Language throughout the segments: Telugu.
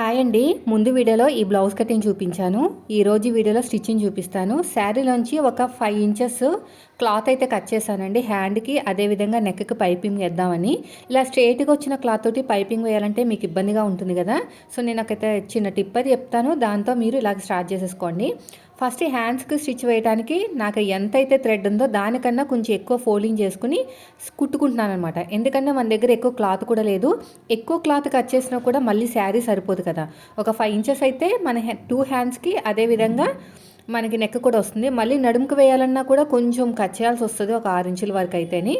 హాయ్ అండి. ముందు వీడియోలో ఈ బ్లౌజ్ కటింగ్ చూపించాను. ఈరోజు వీడియోలో స్టిచ్చింగ్ చూపిస్తాను. శారీలోంచి ఒక ఫైవ్ ఇంచెస్ క్లాత్ అయితే కట్ చేశానండి. హ్యాండ్కి అదేవిధంగా నెక్కి పైపింగ్ వేద్దామని. ఇలా స్ట్రేట్గా వచ్చిన క్లాత్ తోటి పైపింగ్ వేయాలంటే మీకు ఇబ్బందిగా ఉంటుంది కదా. సో నేను ఒకైతే చిన్న టిప్ అది చెప్తాను. దాంతో మీరు ఇలాగ స్టార్ట్ చేసేసుకోండి. ఫస్ట్ హ్యాండ్స్కి స్టిచ్ వేయడానికి నాకు ఎంత అయితే థ్రెడ్ ఉందో దానికన్నా కొంచెం ఎక్కువ ఫోల్డింగ్ చేసుకుని కుట్టుకుంటున్నాను అనమాట ఎందుకంటే మన దగ్గర ఎక్కువ క్లాత్ కూడా లేదు. ఎక్కువ క్లాత్ కట్ చేసినా కూడా మళ్ళీ శారీ సరిపోదు కదా. ఒక ఫైవ్ ఇంచెస్ అయితే మన టూ హ్యాండ్స్కి అదేవిధంగా మనకి నెక్ కూడా వస్తుంది. మళ్ళీ నడుముకు వేయాలన్నా కూడా కొంచెం కట్ చేయాల్సి వస్తుంది ఒక ఆరు ఇంచుల వరకు అయితేని.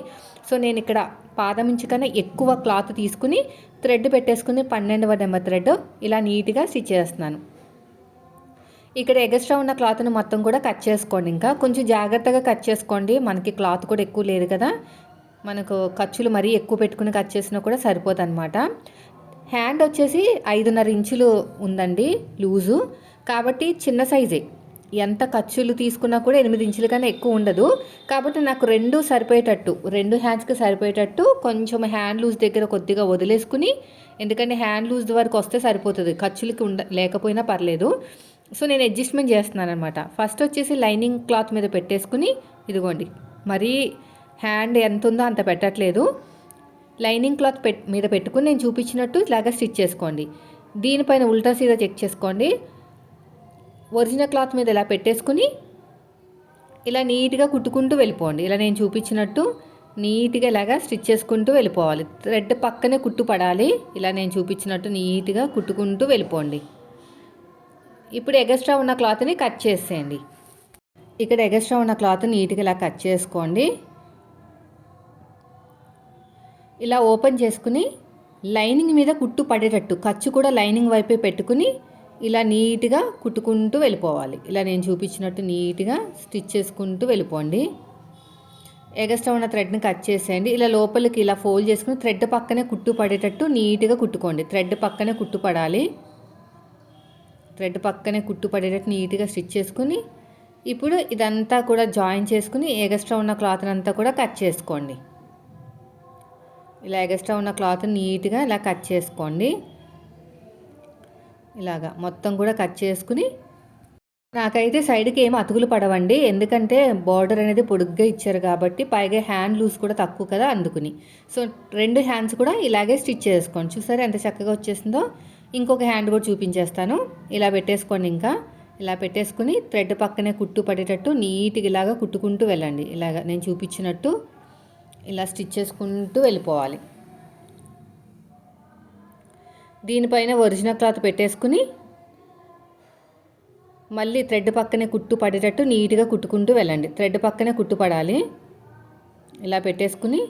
సో నేను ఇక్కడ పాదం ఇంచు కన్నా ఎక్కువ క్లాత్ తీసుకుని థ్రెడ్ పెట్టేసుకుని పన్నెండవ నెంబర్ థ్రెడ్ ఇలా నీట్గా స్టిచ్ చేస్తున్నాను. ఇక్కడ ఎగస్ట్రా ఉన్న క్లాత్ని మొత్తం కూడా కట్ చేసుకోండి ఇంకా. కొంచెం జాగ్రత్తగా కట్ చేసుకోండి. మనకి క్లాత్ కూడా ఎక్కువ లేదు కదా. మనకు ఖర్చులు మరీ ఎక్కువ పెట్టుకుని కట్ చేసినా కూడా సరిపోతుంది అనమాట హ్యాండ్ వచ్చేసి ఐదున్నర ఇంచులు ఉందండి లూజు. కాబట్టి చిన్న సైజే. ఎంత ఖర్చులు తీసుకున్నా కూడా ఎనిమిది ఇంచుల కన్నా ఎక్కువ ఉండదు. కాబట్టి నాకు రెండు సరిపోయేటట్టు రెండు హ్యాండ్స్కి సరిపోయేటట్టు కొంచెం హ్యాండ్ లూజ్ దగ్గర కొద్దిగా వదిలేసుకుని ఎందుకంటే హ్యాండ్ లూజ్ వరకు వస్తే సరిపోతుంది. ఖర్చులకి ఉండ లేకపోయినా పర్లేదు. సో నేను అడ్జస్ట్మెంట్ చేస్తున్నాను అనమాట ఫస్ట్ వచ్చేసి లైనింగ్ క్లాత్ మీద పెట్టేసుకుని ఇదిగోండి. మరీ హ్యాండ్ ఎంత ఉందో అంత పెట్టట్లేదు. లైనింగ్ క్లాత్ పెట్ మీద పెట్టుకుని నేను చూపించినట్టు ఇలాగా స్టిచ్ చేసుకోండి. దీనిపైన ఉల్టా సీదా చెక్ చేసుకోండి. ఒరిజినల్ క్లాత్ మీద ఇలా పెట్టేసుకుని ఇలా నీట్గా కుట్టుకుంటూ వెళ్ళిపోండి. ఇలా నేను చూపించినట్టు నీట్గా ఇలాగా స్టిచ్ చేసుకుంటూ వెళ్ళిపోవాలి. థ్రెడ్ పక్కనే కుట్టు పడాలి. ఇలా నేను చూపించినట్టు నీట్గా కుట్టుకుంటూ వెళ్ళిపోండి. ఇప్పుడు ఎగస్ట్రా ఉన్న క్లాత్ని కట్ చేసేయండి. ఇక్కడ ఎగస్ట్రా ఉన్న క్లాత్ నీట్గా ఇలా కట్ చేసుకోండి. ఇలా ఓపెన్ చేసుకుని లైనింగ్ మీద కుట్టు పడేటట్టు ఖర్చు కూడా లైనింగ్ వైపే పెట్టుకుని ఇలా నీట్గా కుట్టుకుంటూ వెళ్ళిపోవాలి. ఇలా నేను చూపించినట్టు నీట్గా స్టిచ్ చేసుకుంటూ వెళ్ళిపోండి. ఎగస్ట్రా ఉన్న థ్రెడ్ని కట్ చేసేయండి. ఇలా లోపలికి ఇలా ఫోల్డ్ చేసుకుని థ్రెడ్ పక్కనే కుట్టు పడేటట్టు నీట్గా కుట్టుకోండి. థ్రెడ్ పక్కనే కుట్టు పడాలి. థ్రెడ్ పక్కనే కుట్టు పడేటట్టు నీట్గా స్టిచ్ చేసుకుని ఇప్పుడు ఇదంతా కూడా జాయిన్ చేసుకుని ఎగస్ట్రా ఉన్న క్లాత్ అంతా కూడా కట్ చేసుకోండి. ఇలా ఎగస్ట్రా ఉన్న క్లాత్ నీట్గా ఇలా కట్ చేసుకోండి. ఇలాగా మొత్తం కూడా కట్ చేసుకుని నాకైతే సైడ్కి ఏం అతుకులు పడవండి ఎందుకంటే బార్డర్ అనేది పొడుగ్గా ఇచ్చారు కాబట్టి పైగా హ్యాండ్ లూజ్ కూడా తక్కువ కదా అందుకుని. సో రెండు హ్యాండ్స్ కూడా ఇలాగే స్టిచ్ చేసుకోండి. చూసారా ఎంత చక్కగా వచ్చేసిందో? ఇంకొక హ్యాండ్ కూడా చూపించేస్తాను. ఇలా పెట్టేసుకోండి ఇంకా. ఇలా పెట్టేసుకుని థ్రెడ్ పక్కనే కుట్టు పడేటట్టు నీట్గా ఇలాగా కుట్టుకుంటూ వెళ్ళండి. ఇలాగ నేను చూపించినట్టు ఇలా స్టిచ్ చేసుకుంటూ వెళ్ళిపోవాలి. దీనిపైన ఒరిజినల్ క్లాత్ పెట్టేసుకుని మళ్ళీ థ్రెడ్ పక్కనే కుట్టు పడేటట్టు నీట్గా కుట్టుకుంటూ వెళ్ళండి. థ్రెడ్ పక్కనే కుట్టు పడాలి. ఇలా పెట్టేసుకుని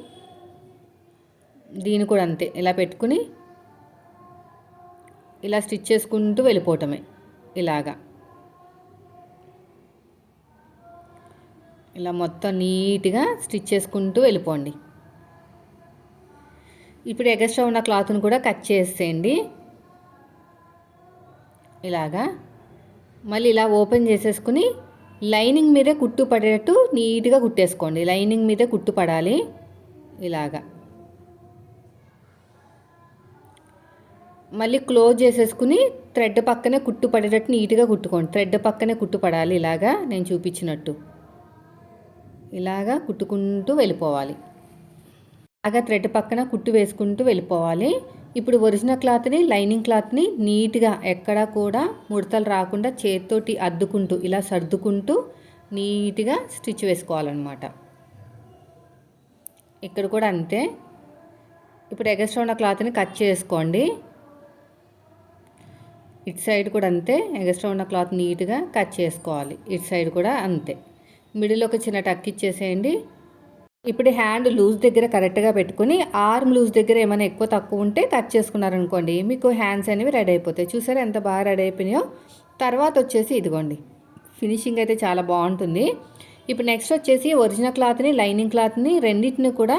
దీని కూడా అంతే. ఇలా పెట్టుకుని ఇలా స్టిచ్ చేసుకుంటూ వెళ్ళిపోవటమే ఇలాగా. ఇలా మొత్తం నీట్గా స్టిచ్ చేసుకుంటూ వెళ్ళిపోండి. ఇప్పుడు ఎగస్ట్రా ఉన్న క్లాత్ను కూడా కట్ చేసేయండి. ఇలాగా. మళ్ళీ ఇలా ఓపెన్ చేసేసుకుని లైనింగ్ మీదే కుట్టు పడేటట్టు నీట్గా కుట్టేసుకోండి. లైనింగ్ మీదే కుట్టు పడాలి. ఇలాగా. మళ్ళీ క్లోజ్ చేసేసుకుని థ్రెడ్ పక్కనే కుట్టు పడేటట్టు నీట్గా కుట్టుకోండి. థ్రెడ్ పక్కనే కుట్టు పడాలి ఇలాగా నేను చూపించినట్టు. ఇలాగా కుట్టుకుంటూ వెళ్ళిపోవాలి. అలాగా థ్రెడ్ పక్కన కుట్టు వేసుకుంటూ వెళ్ళిపోవాలి. ఇప్పుడు ఒరిజినల్ క్లాత్ని లైనింగ్ క్లాత్ని నీట్గా ఎక్కడా కూడా ముడతలు రాకుండా చేతితోటి అద్దుకుంటూ ఇలా సర్దుకుంటూ నీట్గా స్టిచ్ వేసుకోవాలన్నమాట. ఇక్కడ కూడా అంతే. ఇప్పుడు ఎగస్ట్రా ఉన్న క్లాత్ని కట్ చేసుకోండి. ఇటు సైడ్ కూడా అంతే ఎగస్ట్రా ఉన్న క్లాత్ నీట్గా కట్ చేసుకోవాలి. ఇటు సైడ్ కూడా అంతే. మిడిల్ ఒక చిన్న టక్ ఇచ్చేసేయండి. ఇప్పుడు హ్యాండ్ లూజ్ దగ్గర కరెక్ట్గా పెట్టుకుని ఆర్మ్ లూజ్ దగ్గర ఏమైనా ఎక్కువ తక్కువ ఉంటే కట్ చేసుకున్నారనుకోండి మీకు హ్యాండ్స్ అనేవి రెడీ అయిపోతాయి. చూసారా ఎంత బాగా రెడీ అయిపోయినాయో? తర్వాత వచ్చేసి ఇదిగోండి. ఫినిషింగ్ అయితే చాలా బాగుంటుంది. ఇప్పుడు నెక్స్ట్ వచ్చేసి ఒరిజినల్ క్లాత్ని లైనింగ్ క్లాత్ని రెండింటిని కూడా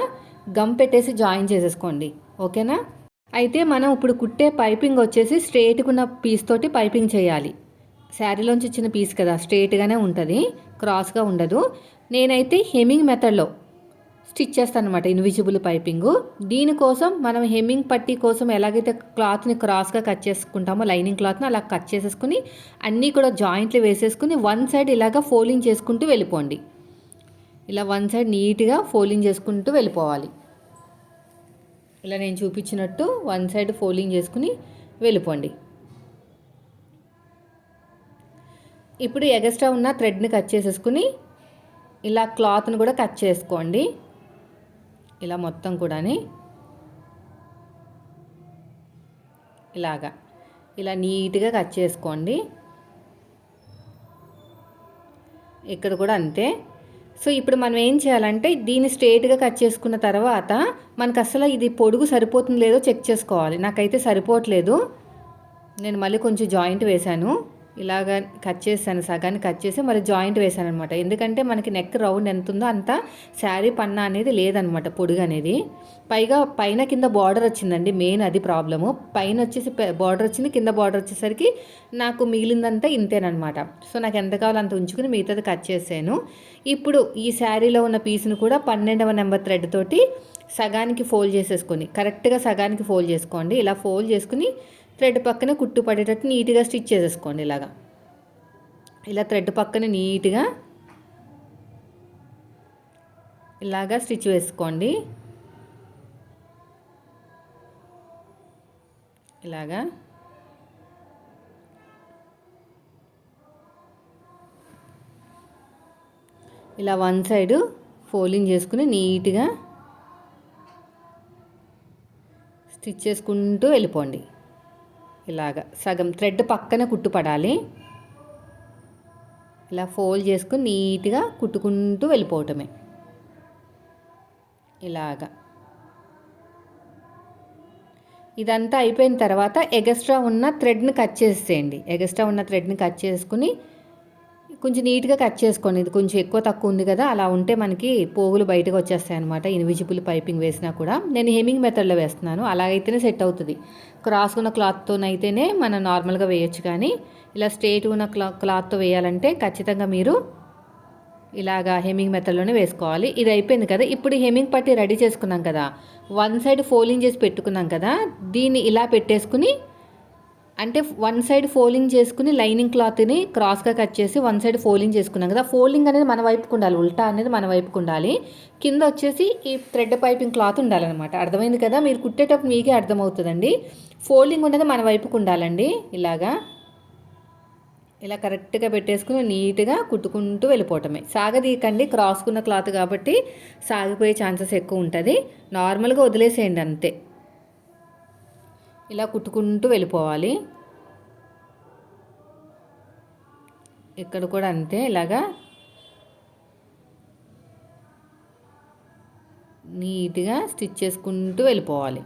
గమ్ పెట్టేసి జాయిన్ చేసేసుకోండి. ఓకేనా? అయితే మనం ఇప్పుడు కుట్టే పైపింగ్ వచ్చేసి స్ట్రేట్గా ఉన్న పీస్ తోటి పైపింగ్ చేయాలి. శారీలోంచి ఇచ్చిన పీస్ కదా స్ట్రేట్గానే ఉంటుంది క్రాస్గా ఉండదు. నేనైతే హెమింగ్ మెథడ్లో స్టిచ్ చేస్తాను అనమాట ఇన్విజిబుల్ పైపింగ్. దీనికోసం మనం హెమ్మింగ్ పట్టీ కోసం ఎలాగైతే క్లాత్ని క్రాస్గా కట్ చేసుకుంటామో లైనింగ్ క్లాత్ని అలా కట్ చేసేసుకుని అన్నీ కూడా జాయింట్లు వేసేసుకుని వన్ సైడ్ ఇలాగా ఫోల్డింగ్ చేసుకుంటూ వెళ్ళిపోండి. ఇలా వన్ సైడ్ నీట్గా ఫోల్డింగ్ చేసుకుంటూ వెళ్ళిపోవాలి. ఇలా నేను చూపించినట్టు వన్ సైడ్ ఫోల్డింగ్ చేసుకుని వెళ్ళిపోండి. ఇప్పుడు ఎగస్ట్రా ఉన్న థ్రెడ్ని కట్ చేసేసుకుని ఇలా క్లాత్ని కూడా కట్ చేసుకోండి. ఇలా మొత్తం కూడాని. ఇలాగా. ఇలా నీట్గా కట్ చేసుకోండి. ఇక్కడ కూడా అంతే. సో ఇప్పుడు మనం ఏం చేయాలంటే దీన్ని స్ట్రేట్గా కట్ చేసుకున్న తర్వాత మనకు అసలు ఇది పొడుగు సరిపోతుంది లేదో చెక్ చేసుకోవాలి. నాకైతే సరిపోవట్లేదు. నేను మళ్ళీ కొంచెం జాయింట్ వేశాను. ఇలాగ కట్ చేశాను సగాన్ని కట్ చేసి మరి జాయింట్ వేశాను అనమాట ఎందుకంటే మనకి నెక్ రౌండ్ ఎంత ఉందో అంత శారీ పన్నా అనేది లేదనమాట పొడుగు అనేది. పైగా పైన కింద బార్డర్ వచ్చిందండి మెయిన్ అది ప్రాబ్లము. పైన వచ్చేసి బార్డర్ వచ్చింది కింద బార్డర్ వచ్చేసరికి నాకు మిగిలిందంతా ఇంతేనమాట సో నాకు ఎంత కావాలో అంత ఉంచుకుని మిగతాది కట్ చేసాను ఇప్పుడు ఈ శారీలో ఉన్న పీస్ను కూడా పన్నెండవ నెంబర్ థ్రెడ్ తోటి సగానికి ఫోల్డ్ చేసేసుకొని కరెక్ట్గా సగానికి ఫోల్డ్ చేసుకోండి. ఇలా ఫోల్డ్ చేసుకుని థ్రెడ్ పక్కన కుట్టు పడేటట్టు నీట్గా స్టిచ్ చేసేసుకోండి ఇలాగా. ఇలా థ్రెడ్ పక్కన నీట్గా ఇలాగా స్టిచ్ వేసుకోండి. ఇలాగా. ఇలా వన్ సైడు ఫోల్డింగ్ చేసుకుని నీట్గా స్టిచ్ చేసుకుంటూ వెళ్ళిపోండి. ఇలాగ. సగం థ్రెడ్ పక్కన కుట్టుపడాలి. ఇలా ఫోల్డ్ చేసుకుని నీట్గా కుట్టుకుంటూ వెళ్ళిపోవటమే. ఇలాగా. ఇదంతా అయిపోయిన తర్వాత ఎగస్ట్రా ఉన్న థ్రెడ్ని కట్ చేసేయండి. ఎగస్ట్రా ఉన్న థ్రెడ్ని కట్ చేసుకుని కొంచెం నీట్గా కట్ చేసుకోండి. ఇది కొంచెం ఎక్కువ తక్కువ ఉంది కదా అలా ఉంటే మనకి పోగులు బయటకు వచ్చేస్తాయి అనమాట ఇన్విజిబుల్ పైపింగ్ వేసినా కూడా. నేను హెమింగ్ మెథడ్లో వేస్తున్నాను. అలాగైతేనే సెట్ అవుతుంది. క్రాస్ ఉన్న క్లాత్తోనైతేనే మనం నార్మల్గా వేయొచ్చు కానీ ఇలా స్ట్రేట్ ఉన్న క్లా క్లాత్తో వేయాలంటే ఖచ్చితంగా మీరు ఇలాగా హెమింగ్ మెథడ్లోనే వేసుకోవాలి. ఇది అయిపోయింది కదా. ఇప్పుడు హెమింగ్ పట్టి రెడీ చేసుకున్నాం కదా. వన్ సైడ్ ఫోల్డింగ్ చేసి పెట్టుకున్నాం కదా. దీన్ని ఇలా పెట్టేసుకుని అంటే వన్ సైడ్ ఫోల్డింగ్ చేసుకుని లైనింగ్ క్లాత్ని క్రాస్గా కట్ చేసి వన్ సైడ్ ఫోల్డింగ్ చేసుకున్నాం కదా. ఫోల్డింగ్ అనేది మన వైపుకు ఉండాలి. ఉల్టా అనేది మన వైపుకు ఉండాలి. కింద వచ్చేసి ఈ థ్రెడ్ పైపింగ్ క్లాత్ ఉండాలన్నమాట. అర్థమైంది కదా? మీరు కుట్టేటప్పుడు మీకే అర్థమవుతుందండి. ఫోల్డింగ్ ఉన్నది మన వైపుకు ఉండాలండి. ఇలాగా. ఇలా కరెక్ట్గా పెట్టేసుకుని నీట్గా కుట్టుకుంటూ వెళ్ళిపోవటమే. సాగదీయకండి. క్రాస్కున్న క్లాత్ కాబట్టి సాగిపోయే ఛాన్సెస్ ఎక్కువ ఉంటుంది. నార్మల్గా వదిలేసేయండి అంతే. ఇలా కుట్టుకుంటూ వెళ్ళిపోవాలి. ఇక్కడ కూడా అంతే ఇలాగా నీట్గా స్టిచ్ చేసుకుంటూ వెళ్ళిపోవాలి.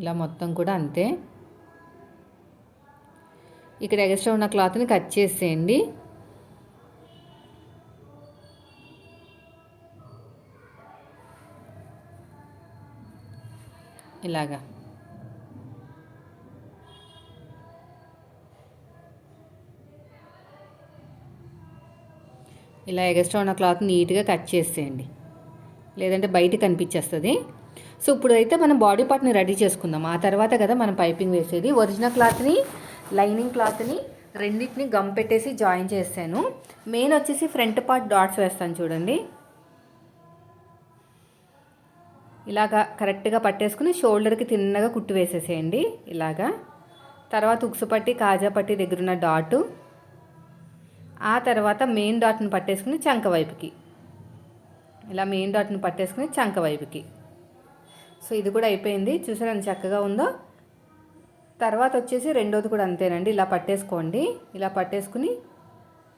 ఇలా మొత్తం కూడా అంతే. ఇక్కడ ఎక్స్ట్రా ఉన్న క్లాత్ని కట్ చేసేయండి. ఇలాగా. ఇలా ఎగస్ట్రా ఉన్న క్లాత్ నీట్గా కట్ చేసేయండి. లేదంటే బయట కనిపించేస్తుంది. సో ఇప్పుడు అయితే మనం బాడీ పార్ట్ని రెడీ చేసుకుందాం. ఆ తర్వాత కదా మనం పైపింగ్ వేసేది. ఒరిజినల్ క్లాత్ని లైనింగ్ క్లాత్ని రెండింటిని గమ్ పెట్టేసి జాయిన్ చేస్తాను మెయిన్ వచ్చేసి ఫ్రంట్ పార్ట్ డాట్స్ వేస్తాను చూడండి. ఇలాగా కరెక్ట్గా పట్టేసుకుని షోల్డర్కి తిన్నగా కుట్టు వేసేసేయండి. ఇలాగా. తర్వాత ఉక్సు పట్టి కాజా పట్టి దగ్గర ఉన్న డాటు. ఆ తర్వాత మెయిన్ డాట్ని పట్టేసుకుని చంక వైపుకి. ఇలా మెయిన్ డాట్ని పట్టేసుకుని చంక వైపుకి. సో ఇది కూడా అయిపోయింది. చూసారా ఎంత చక్కగా ఉందో? తర్వాత వచ్చేసి రెండోది కూడా అంతేనండి. ఇలా పట్టేసుకోండి. ఇలా పట్టేసుకుని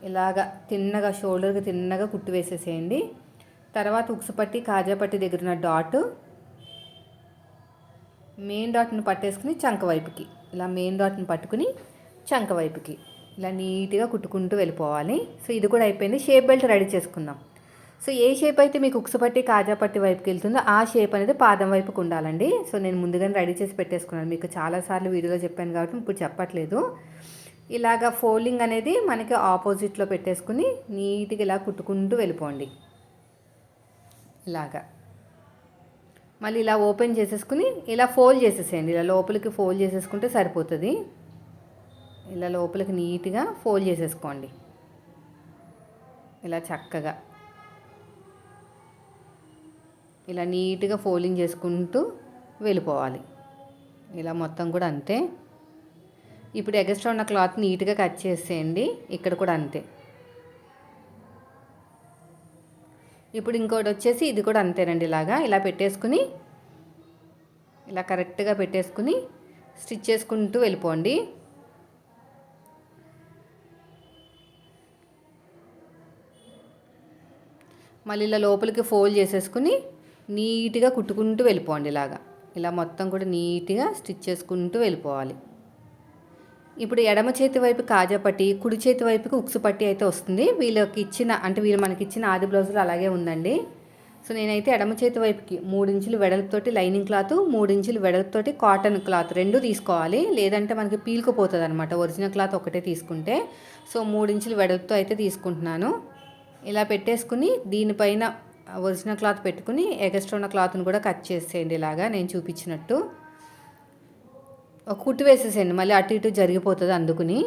ఇలాగా తిన్నగా షోల్డర్కి తిన్నగా కుట్టు వేసేసేయండి. తర్వాత ఉక్సుపట్టి కాజాపట్టి దగ్గర ఉన్న డాట్ మెయిన్ డాట్ని పట్టేసుకుని చంక వైపుకి. ఇలా మెయిన్ డాట్ని పట్టుకుని చంక వైపుకి. ఇలా నీట్గా కుట్టుకుంటూ వెళ్ళిపోవాలి. సో ఇది కూడా అయిపోయింది. షేప్ బెల్ట్ రెడీ చేసుకుందాం. సో ఏ షేప్ అయితే మీకు ఉక్సుపట్టి కాజాపట్టి వైపుకి వెళ్తుందో ఆ షేప్ అనేది పాదం వైపుకి ఉండాలండి. సో నేను ముందుగానే రెడీ చేసి పెట్టేసుకున్నాను. మీకు చాలాసార్లు వీడియోలో చెప్పాను కాబట్టి ఇప్పుడు చెప్పట్లేదు. ఇలాగ ఫోల్డింగ్ అనేది మనకి ఆపోజిట్లో పెట్టేసుకుని నీట్గా ఇలా కుట్టుకుంటూ వెళ్ళిపోండి. ఇలాగా మళ్ళీ ఇలా ఓపెన్ చేసేసుకుని ఇలా ఫోల్డ్ చేసేసేయండి. ఇలా లోపలికి ఫోల్డ్ చేసేసుకుంటే సరిపోతుంది. ఇలా లోపలికి నీట్గా ఫోల్డ్ చేసేసుకోండి. ఇలా చక్కగా. ఇలా నీట్గా ఫోల్డింగ్ చేసుకుంటూ వెళ్ళిపోవాలి. ఇలా మొత్తం కూడా అంతే. ఇప్పుడు ఎగస్ట్రా ఉన్న క్లాత్ నీట్గా కట్ చేసేయండి. ఇక్కడ కూడా అంతే. ఇప్పుడు ఇంకోటి వచ్చేసి ఇది కూడా అంతేనండి ఇలాగా. ఇలా పెట్టేసుకుని ఇలా కరెక్ట్గా పెట్టేసుకుని స్టిచ్ చేసుకుంటూ వెళ్ళిపోండి. మళ్ళీ ఇలా లోపలికి ఫోల్డ్ చేసేసుకుని నీట్గా కుట్టుకుంటూ వెళ్ళిపోండి ఇలాగా. ఇలా మొత్తం కూడా నీట్గా స్టిచ్ చేసుకుంటూ వెళ్ళిపోవాలి. ఇప్పుడు ఎడమ చేతి వైపు కాజా పట్టి కుడి చేతి వైపుకి ఉక్సు పట్టి అయితే వస్తుంది. వీళ్ళకి ఇచ్చిన అంటే వీళ్ళు మనకి ఇచ్చిన ఆది బ్లౌజులు అలాగే ఉందండి. సో నేనైతే ఎడమ చేతి వైపుకి మూడించులు వెడల్పుతోటి లైనింగ్ క్లాత్ మూడించులు వెడల్పుతోటి కాటన్ క్లాత్ రెండు తీసుకోవాలి. లేదంటే మనకి పీల్కపోతుంది అనమాట ఒరిజినల్ క్లాత్ ఒకటే తీసుకుంటే. సో మూడించులు వెడల్పుతో అయితే తీసుకుంటున్నాను. ఇలా పెట్టేసుకుని దీనిపైన ఒరిజినల్ క్లాత్ పెట్టుకుని ఎగస్ట్రా ఉన్న క్లాత్ని కూడా కట్ చేసేయండి ఇలాగా నేను చూపించినట్టు. కుట్టు వేసేసేయండి. మళ్ళీ అటు ఇటు జరిగిపోతుంది అందుకుని.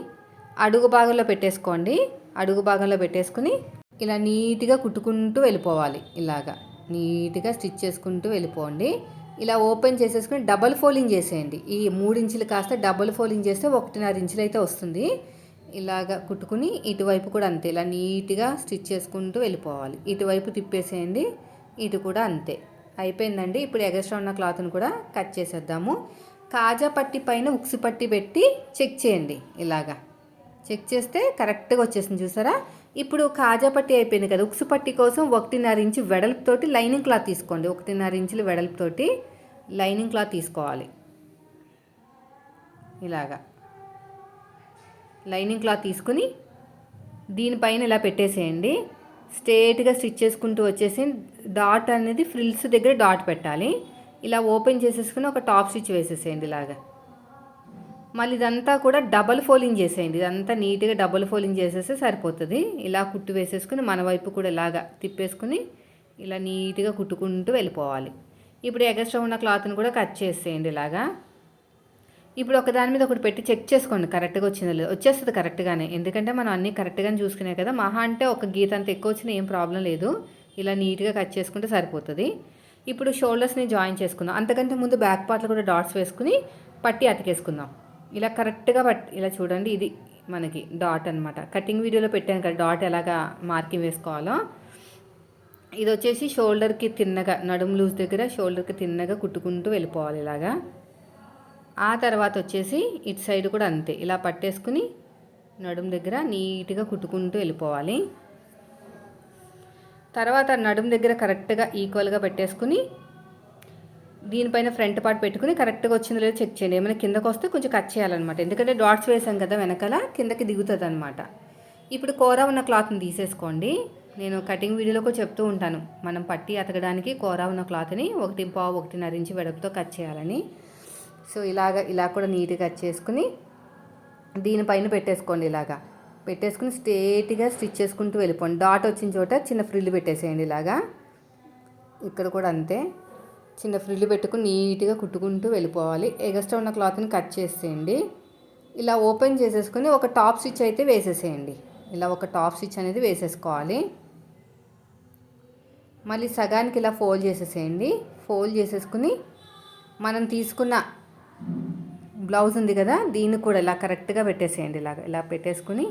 అడుగు భాగంలో పెట్టేసుకోండి. అడుగు భాగంలో పెట్టేసుకుని ఇలా నీట్గా కుట్టుకుంటూ వెళ్ళిపోవాలి ఇలాగా. నీట్గా స్టిచ్ చేసుకుంటూ వెళ్ళిపోండి. ఇలా ఓపెన్ చేసేసుకుని డబల్ ఫోల్డింగ్ చేసేయండి. ఈ మూడు ఇంచులు కాస్త డబల్ ఫోల్డింగ్ చేస్తే ఒకటిన్నర ఇంచులు అయితే వస్తుంది. ఇలాగ కుట్టుకుని ఇటువైపు కూడా అంతే. ఇలా నీట్గా స్టిచ్ చేసుకుంటూ వెళ్ళిపోవాలి. ఇటువైపు తిప్పేసేయండి. ఇటు కూడా అంతే. అయిపోయిందండి. ఇప్పుడు ఎగస్ట్రా ఉన్న క్లాత్ని కూడా కట్ చేసేద్దాము. కాజా పట్టి పైన ఉక్సు పట్టి పెట్టి చెక్ చేయండి ఇలాగా. చెక్ చేస్తే కరెక్ట్గా వచ్చేసింది చూసారా? ఇప్పుడు కాజా పట్టి అయిపోయింది కదా ఉక్సు పట్టి కోసం ఒకటిన్నర ఇంచు వెడల్పుతోటి లైనింగ్ క్లాత్ తీసుకోండి. ఒకటిన్నర ఇంచులు వెడల్పుతోటి లైనింగ్ క్లాత్ తీసుకోవాలి. ఇలాగా. లైనింగ్ క్లాత్ తీసుకుని దీనిపైన ఇలా పెట్టేసేయండి. స్ట్రేట్గా స్టిచ్ చేసుకుంటూ వచ్చేసి డాట్ అనేది ఫ్రిల్స్ దగ్గర డాట్ పెట్టాలి. ఇలా ఓపెన్ చేసేసుకుని ఒక టాప్ స్టిచ్ వేసేసేయండి ఇలాగా. మళ్ళీ ఇదంతా కూడా డబల్ ఫోలింగ్ చేసేయండి. ఇదంతా నీట్గా డబల్ ఫోలింగ్ చేసేస్తే సరిపోతుంది. ఇలా కుట్టు వేసేసుకుని మన వైపు కూడా ఇలాగా తిప్పేసుకుని ఇలా నీట్గా కుట్టుకుంటూ వెళ్ళిపోవాలి. ఇప్పుడు ఎగస్ట్రా ఉన్న క్లాత్ని కూడా కట్ చేసేయండి ఇలాగా. ఇప్పుడు ఒక దాని మీద ఒకటి పెట్టి చెక్ చేసుకోండి. కరెక్ట్గా వచ్చిందో లేదు. వచ్చేస్తుంది కరెక్ట్గానే. ఎందుకంటే మనం అన్నీ కరెక్ట్గానే చూసుకునే కదా. మహా అంటే ఒక గీత అంత ఎక్కువ వచ్చినా ఏం ప్రాబ్లం లేదు. ఇలా నీట్గా కట్ చేసుకుంటే సరిపోతుంది. ఇప్పుడు షోల్డర్స్ని జాయిన్ చేసుకుందాం. అంతకంటే ముందు బ్యాక్ పార్ట్లో కూడా డాట్స్ వేసుకుని పట్టి అతికేసుకుందాం. ఇలా కరెక్ట్గా పట్ ఇలా చూడండి ఇది మనకి డాట్ అనమాట కటింగ్ వీడియోలో పెట్టాను కదా డాట్ ఎలాగా మార్కింగ్ వేసుకోవాలో. ఇది వచ్చేసి షోల్డర్కి తిన్నగా నడుము లూజ్ దగ్గర షోల్డర్కి తిన్నగా కుట్టుకుంటూ వెళ్ళిపోవాలి ఇలాగా. ఆ తర్వాత వచ్చేసి ఇటు సైడ్ కూడా అంతే. ఇలా పట్టేసుకుని నడుము దగ్గర నీట్గా కుట్టుకుంటూ వెళ్ళిపోవాలి. తర్వాత నడుము దగ్గర కరెక్ట్గా ఈక్వల్గా పెట్టేసుకుని దీనిపైన ఫ్రంట్ పార్ట్ పెట్టుకుని కరెక్ట్గా వచ్చిందో లేదో చెక్ చేయండి. ఏమైనా కిందకు వస్తే కొంచెం కట్ చేయాలన్నమాట. ఎందుకంటే డాట్స్ వేసాం కదా వెనకాల కిందకి దిగుతుంది అనమాట ఇప్పుడు కూర ఉన్న క్లాత్ని తీసేసుకోండి. నేను కటింగ్ వీడియోలో కూడా చెప్తూ ఉంటాను. మనం పట్టి అతకడానికి కూర ఉన్న క్లాత్ని ఒకటి పావు ఒకటిన్నర ఇంచి వెడపుతో కట్ చేయాలని. సో ఇలాగ ఇలా కూడా నీట్గా కట్ చేసుకుని దీనిపైన పెట్టేసుకోండి ఇలాగా. పెట్టేసుకుని స్ట్రేట్గా స్టిచ్ చేసుకుంటూ వెళ్ళిపోండి. డాట్ వచ్చిన చోట చిన్న ఫ్రిల్ పెట్టేసేయండి ఇలాగా. ఇక్కడ కూడా అంతే. చిన్న ఫ్రిల్ పెట్టుకుని నీట్గా కుట్టుకుంటూ వెళ్ళిపోవాలి. ఎగస్ట్రా ఉన్న క్లాత్ని కట్ చేసేయండి. ఇలా ఓపెన్ చేసేసుకుని ఒక టాప్ స్టిచ్ అయితే వేసేసేయండి. ఇలా ఒక టాప్ స్టిచ్ అనేది వేసేసుకోవాలి. మళ్ళీ సగానికి ఇలా ఫోల్డ్ చేసేసేయండి. ఫోల్డ్ చేసేసుకుని మనం తీసుకున్న బ్లౌజ్ ఉంది కదా దీన్ని కూడా ఇలా కరెక్ట్గా పెట్టేసేయండి ఇలాగ. ఇలా పెట్టేసుకుని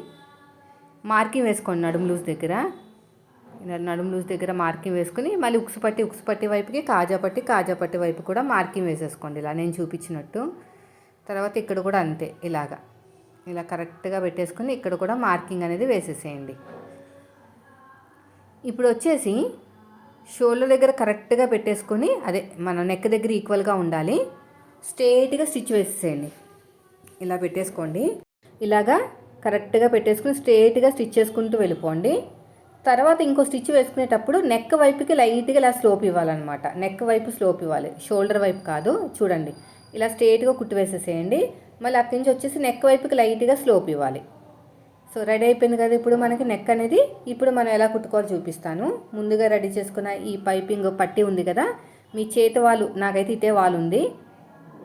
మార్కింగ్ వేసుకోండి నడుము లూజ్ దగ్గర. నడుము లూజ్ దగ్గర మార్కింగ్ వేసుకుని మళ్ళీ ఉక్సు పట్టి ఉక్సు పట్టి వైపుకి కాజా పట్టి కాజా పట్టి వైపు కూడా మార్కింగ్ వేసేసుకోండి. ఇలా నేను చూపించినట్టు. తర్వాత ఇక్కడ కూడా అంతే ఇలాగా. ఇలా కరెక్ట్గా పెట్టేసుకుని ఇక్కడ కూడా మార్కింగ్ అనేది వేసేసేయండి. ఇప్పుడు వచ్చేసి షోల్డర్ దగ్గర కరెక్ట్గా పెట్టేసుకొని అదే మన నెక్ దగ్గర ఈక్వల్గా ఉండాలి. స్ట్రేట్గా స్టిచ్ వేసేసేయండి. ఇలా పెట్టేసుకోండి. ఇలాగా కరెక్ట్గా పెట్టేసుకుని స్ట్రేట్గా స్టిచ్ చేసుకుంటూ వెళ్ళిపోండి. తర్వాత ఇంకో స్టిచ్ వేసుకునేటప్పుడు నెక్ వైపుకి లైట్గా ఇలా స్లోప్ ఇవ్వాలన్నమాట. నెక్ వైపు స్లోప్ ఇవ్వాలి. షోల్డర్ వైపు కాదు. చూడండి. ఇలా స్ట్రేట్గా కుట్టు వేసేసేయండి. మళ్ళీ అక్కడి నుంచి వచ్చేసి నెక్ వైపుకి లైట్గా స్లోప్ ఇవ్వాలి. సో రెడీ అయిపోయింది కదా ఇప్పుడు మనకి నెక్ అనేది. ఇప్పుడు మనం ఎలా కుట్టుకోవాలో చూపిస్తాను. ముందుగా రెడీ చేసుకున్న ఈ పైపింగ్ పట్టి ఉంది కదా. మీ చేతి వాళ్ళు నాకైతే ఇటే వాళ్ళు ఉంది.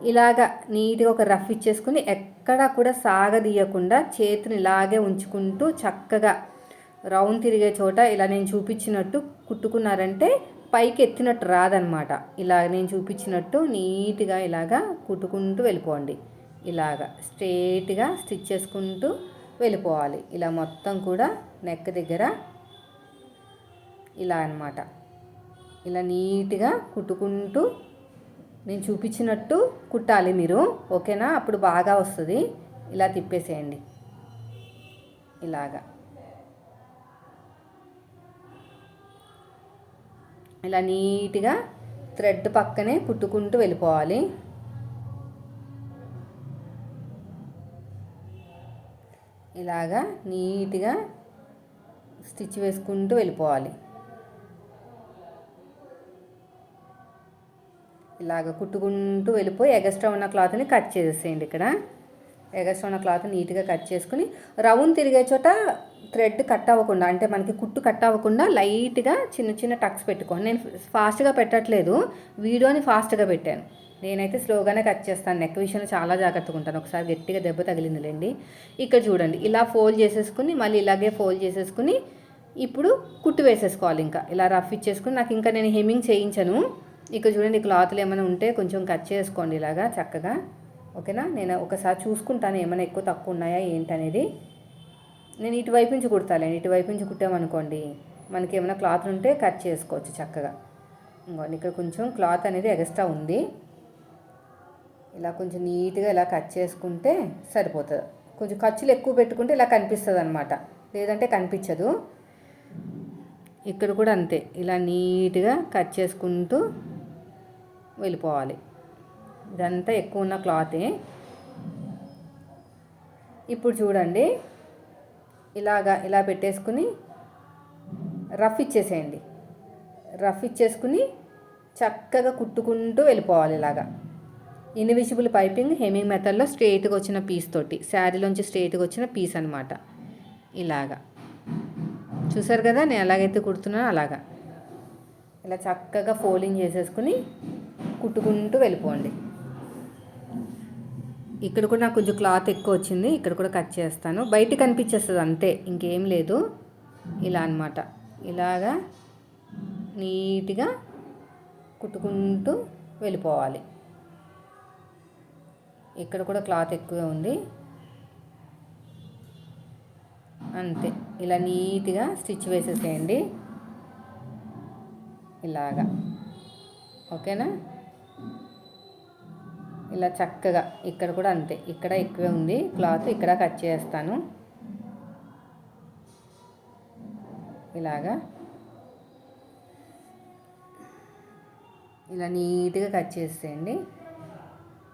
ఇలాగా నీట్గా ఒక రఫ్ ఇచ్చేసుకుని ఎక్కడా కూడా సాగదీయకుండా చేతిని ఇలాగే ఉంచుకుంటూ చక్కగా రౌండ్ తిరిగే చోట ఇలా నేను చూపించినట్టు కుట్టుకున్నారంటే పైకి ఎత్తినట్టు రాదనమాట ఇలా నేను చూపించినట్టు నీట్గా ఇలాగా కుట్టుకుంటూ వెళ్ళిపోండి. ఇలాగా స్ట్రేట్గా స్టిచ్ చేసుకుంటూ వెళ్ళిపోవాలి. ఇలా మొత్తం కూడా నెక్ దగ్గర ఇలా అనమాట ఇలా నీట్గా కుట్టుకుంటూ నేను చూపించినట్టు కుట్టాలి మీరు ఓకేనా? అప్పుడు బాగా వస్తుంది. ఇలా తిప్పేసేయండి. ఇలాగా. ఇలా నీట్గా థ్రెడ్ పక్కనే కుట్టుకుంటూ వెళ్ళిపోవాలి. ఇలాగా నీట్గా స్టిచ్ వేసుకుంటూ వెళ్ళిపోవాలి. ఇలాగ కుట్టుకుంటూ వెళ్ళిపోయి ఎగస్ట్రా ఉన్న క్లాత్ని కట్ చేసేయండి ఇక్కడ. ఎగస్ట్రా ఉన్న క్లాత్ నీట్గా కట్ చేసుకుని రౌండ్ తిరిగే చోట థ్రెడ్ కట్ అవ్వకుండా అంటే మనకి కుట్టు కట్ అవ్వకుండా లైట్గా చిన్న చిన్న టక్స్ పెట్టుకోండి. నేను ఫాస్ట్గా పెట్టట్లేదు వీడియోని ఫాస్ట్గా పెట్టాను. నేనైతే స్లోగానే కట్ చేస్తాను. నెక్ విషయంలో చాలా జాగ్రత్తగా ఉంటాను. ఒకసారి గట్టిగా దెబ్బ తగిలిందిలేండి. ఇక్కడ చూడండి ఇలా ఫోల్డ్ చేసేసుకుని మళ్ళీ ఇలాగే ఫోల్డ్ చేసేసుకుని ఇప్పుడు కుట్టు వేసేసుకోవాలి ఇంకా. ఇలా రఫ్ ఇచ్చేసుకుని నాకు ఇంకా నేను హెమ్మింగ్ చేయించను. ఇక్కడ చూడండి క్లాత్లు ఏమైనా ఉంటే కొంచెం కట్ చేసుకోండి ఇలాగా చక్కగా. ఓకేనా? నేను ఒకసారి చూసుకుంటాను ఏమైనా ఎక్కువ తక్కువ ఉన్నాయా ఏంటనేది. నేను ఇటువైపు నుంచి కుడతాలేండి ఇటువైపు నుంచి కుట్టామనుకోండి మనకి ఏమైనా క్లాత్ ఉంటే కట్ చేసుకోవచ్చు చక్కగా. ఇంకోండి ఇక్కడ కొంచెం క్లాత్ అనేది ఎక్స్ట్రా ఉంది. ఇలా కొంచెం నీట్గా ఇలా కట్ చేసుకుంటే సరిపోతుంది. కొంచెం ఖర్చులు ఎక్కువ పెట్టుకుంటే ఇలా కనిపిస్తుంది అనమాట లేదంటే కనిపించదు. ఇక్కడ కూడా అంతే. ఇలా నీట్గా కట్ చేసుకుంటూ వెళ్ళిపోవాలి. ఇదంతా ఎక్కువ ఉన్న క్లాతే. ఇప్పుడు చూడండి. ఇలాగా ఇలా పెట్టేసుకుని రఫ్ ఇచ్చేసేయండి. రఫ్ ఇచ్చేసుకుని చక్కగా కుట్టుకుంటూ వెళ్ళిపోవాలి ఇలాగా. ఇన్విజిబుల్ పైపింగ్ హెమింగ్ మెథడ్లో స్ట్రేట్గా వచ్చిన పీస్ తోటి శారీలోంచి స్ట్రేట్గా వచ్చిన పీస్ అనమాట ఇలాగా. చూసారు కదా? నేను ఎలాగైతే కుడుతున్నానో అలాగా. ఇలా చక్కగా ఫోల్డింగ్ చేసేసుకుని కుట్టుకుంటూ వెళ్ళిపోండి. ఇక్కడ కూడా నాకు కొంచెం క్లాత్ ఎక్కువ వచ్చింది. ఇక్కడ కూడా కట్ చేస్తాను. బయట కనిపించేస్తుంది అంతే. ఇంకేం లేదు. ఇలా అనమాట ఇలాగా నీట్గా కుట్టుకుంటూ వెళ్ళిపోవాలి. ఇక్కడ కూడా క్లాత్ ఎక్కువే ఉంది. అంతే. ఇలా నీట్గా స్టిచ్ వేసేసేయండి. ఇలాగా. ఓకేనా? ఇలా చక్కగా ఇక్కడ కూడా అంతే. ఇక్కడ ఎక్కువే ఉంది. క్లాత్ ఇక్కడ కట్ చేస్తాను. ఇలాగా. ఇలా నీట్గా కట్ చేసేయండి.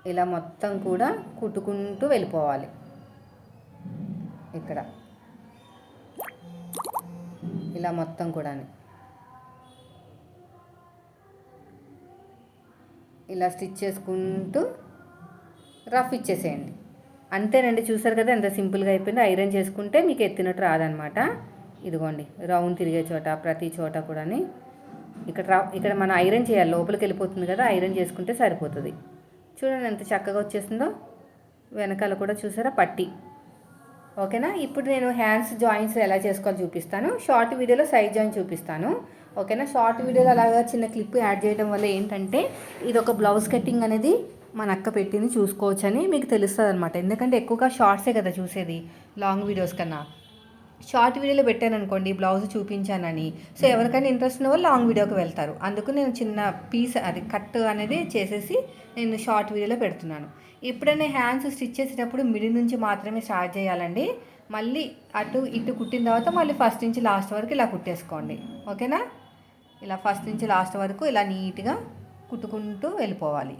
ఇలా మొత్తం కూడా కుట్టుకుంటూ వెళ్ళిపోవాలి. ఇక్కడ. ఇలా మొత్తం కూడా ఇలా స్టిచ్ చేసుకుంటూ రఫ్ ఇచ్చేసేయండి. అంతేనండి చూసారు కదా ఎంత సింపుల్గా అయిపోయింది ఐరన్ చేసుకుంటే మీకు ఎత్తినట్టు రాదనమాట. ఇదిగోండి రౌండ్ తిరిగే చోట ప్రతి చోట కూడా ఇక్కడ రా ఇక్కడ మనం ఐరన్ చేయాలి లోపలికి వెళ్ళిపోతుంది కదా ఐరన్ చేసుకుంటే సరిపోతుంది. చూడండి ఎంత చక్కగా వచ్చేసిందో వెనకాల కూడా చూసారా పట్టి. ఓకేనా? ఇప్పుడు నేను హ్యాండ్స్ జాయింట్స్ ఎలా చేసుకోవాలో చూపిస్తాను. షార్ట్ వీడియోలో సైడ్ జాయిన్ చూపిస్తాను. ఓకేనా? షార్ట్ వీడియోలో అలాగా చిన్న క్లిప్ యాడ్ చేయడం వల్ల ఏంటంటే ఇది ఒక బ్లౌజ్ కటింగ్ అనేది మన అక్క పెట్టింది చూసుకోవచ్చని మీకు తెలుస్తుంది అనమాట ఎందుకంటే ఎక్కువగా షార్ట్సే కదా చూసేది లాంగ్ వీడియోస్ కన్నా. షార్ట్ వీడియోలో పెట్టాను అనుకోండి బ్లౌజ్ చూపించానని. సో ఎవరికైనా ఇంట్రెస్ట్ ఉన్న వాళ్ళు లాంగ్ వీడియోకి వెళ్తారు. అందుకు నేను చిన్న పీస్ అది కట్ అనేది చేసేసి నేను షార్ట్ వీడియోలో పెడుతున్నాను. ఎప్పుడైనా హ్యాండ్స్ స్టిచ్ చేసేటప్పుడు మిడిల్ నుంచి మాత్రమే స్టార్ట్ చేయాలండి. మళ్ళీ అటు ఇటు కుట్టిన తర్వాత మళ్ళీ ఫస్ట్ నుంచి లాస్ట్ వరకు ఇలా కుట్టేసుకోండి. ఓకేనా? ఇలా ఫస్ట్ నుంచి లాస్ట్ వరకు ఇలా నీట్గా కుట్టుకుంటూ వెళ్ళిపోవాలి.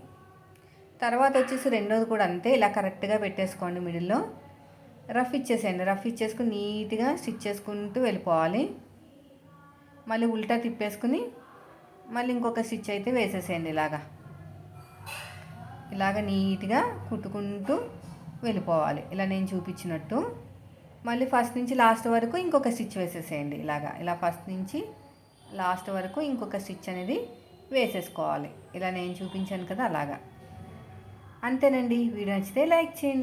తర్వాత వచ్చేసి రెండోది కూడా అంతే ఇలా కరెక్ట్గా పెట్టేసుకోండి మిడిల్లో. రఫ్ ఇచ్చేసేయండి రఫ్ ఇచ్చేసుకుని నీట్గా స్టిచ్ చేసుకుంటూ వెళ్ళిపోవాలి. మళ్ళీ ఉల్టా తిప్పేసుకుని మళ్ళీ ఇంకొక స్టిచ్ అయితే వేసేసేయండి ఇలాగా. ఇలాగ నీట్గా కుట్టుకుంటూ వెళ్ళిపోవాలి ఇలా నేను చూపించినట్టు. మళ్ళీ ఫస్ట్ నుంచి లాస్ట్ వరకు ఇంకొక స్టిచ్ వేసేసేయండి ఇలాగా. ఇలా ఫస్ట్ నుంచి లాస్ట్ వరకు ఇంకొక స్టిచ్ అనేది వేసేసుకోవాలి. ఇలా నేను చూపించాను కదా అలాగా. అంతేనండి. వీడియో నచ్చితే లైక్ చేయండి.